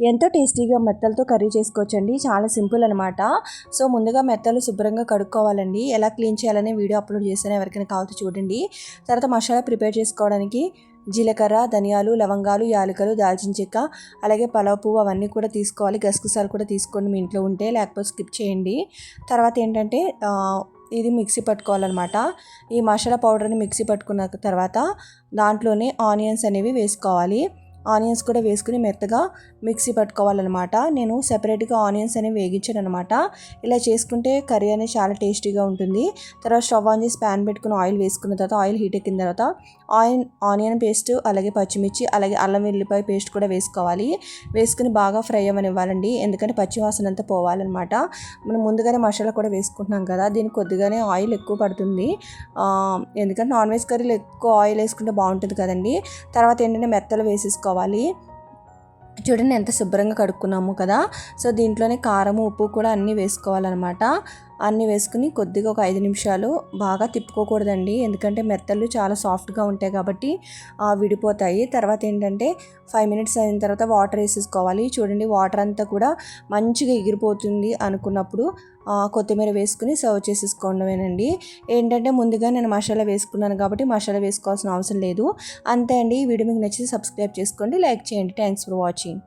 ఎంతో టేస్టీగా మెత్తలతో కర్రీ చేసుకోవచ్చండి. చాలా సింపుల్ అనమాట సో ముందుగా మెత్తలు శుభ్రంగా కడుక్కోవాలండి. ఎలా క్లీన్ చేయాలనే వీడియో అప్లోడ్ చేశాను ఎవరికైనా కావాల్సి చూడండి. తర్వాత మసాలా ప్రిపేర్ చేసుకోవడానికి జీలకర్ర ధనియాలు లవంగాలు యాలకలు దాల్చిన చెక్క అలాగే పలావ్ పువ్వు అవన్నీ కూడా తీసుకోవాలి. గసగసాలు కూడా తీసుకోండి మీ ఇంట్లో ఉంటే. లేకపోతే స్కిప్ చేయండి. తర్వాత ఏంటంటే ఇది మిక్సీ పట్టుకోవాలన్నమాట. ఈ మసాలా పౌడర్ని మిక్సీ పట్టుకున్న తర్వాత దాంట్లోనే ఆనియన్స్ అనేవి వేసుకోవాలి. ఆనియన్స్ కూడా వేసుకుని మెత్తగా మిక్సీ పట్టుకోవాలన్నమాట. నేను సెపరేట్గా ఆనియన్స్ అనేవి వేగించాను అనమాట ఇలా చేసుకుంటే కర్రీ అనేది చాలా టేస్టీగా ఉంటుంది. తర్వాత స్టవ్ ఆన్ చేసి ప్యాన్ పెట్టుకుని ఆయిల్ వేసుకున్న తర్వాత ఆయిల్ హీట్ ఎక్కిన తర్వాత ఆయిల్ ఆనియన్ పేస్ట్ అలాగే పచ్చిమిర్చి అలాగే అల్లం వెల్లిపాయ పేస్ట్ కూడా వేసుకోవాలి. వేసుకుని బాగా ఫ్రై అవ్వనివ్వాలండి. ఎందుకంటే పచ్చివాసన అంతా పోవాలన్నమాట. మనం ముందుగానే మసాలా కూడా వేసుకుంటున్నాం కదా దీనికి కొద్దిగానే ఆయిల్ ఎక్కువ పడుతుంది. ఎందుకంటే నాన్ వెజ్ కర్రీలో ఎక్కువ ఆయిల్ వేసుకుంటే బాగుంటుంది కదండి. తర్వాత ఏంటంటే మెత్తలు వేసేసుకోవాలి. చూడండి ఎంత శుభ్రంగా కడుక్కున్నాము కదా. సో దీంట్లోనే కారం ఉప్పు కూడా అన్నీ వేసుకోవాలన్నమాట. అన్నీ వేసుకుని కొద్దిగా ఒక ఐదు నిమిషాలు బాగా తిప్పుకోకూడదండి. ఎందుకంటే మెత్తలు చాలా సాఫ్ట్గా ఉంటాయి కాబట్టి విడిపోతాయి. తర్వాత ఏంటంటే ఫైవ్ మినిట్స్ అయిన తర్వాత వాటర్ వేసేసుకోవాలి. చూడండి వాటర్ అంతా కూడా మంచిగా ఎగిరిపోతుంది అనుకున్నప్పుడు కొత్తిమీర వేసుకుని సర్వ్ చేసేసుకోవడమేనండి. ఏంటంటే ముందుగా నేను మసాలా వేసుకున్నాను కాబట్టి మసాలా వేసుకోవాల్సిన అవసరం లేదు. అంతే అండి. ఈ వీడియో మీకు నచ్చితే సబ్స్క్రైబ్ చేసుకోండి. లైక్ చేయండి. Thanks for watching.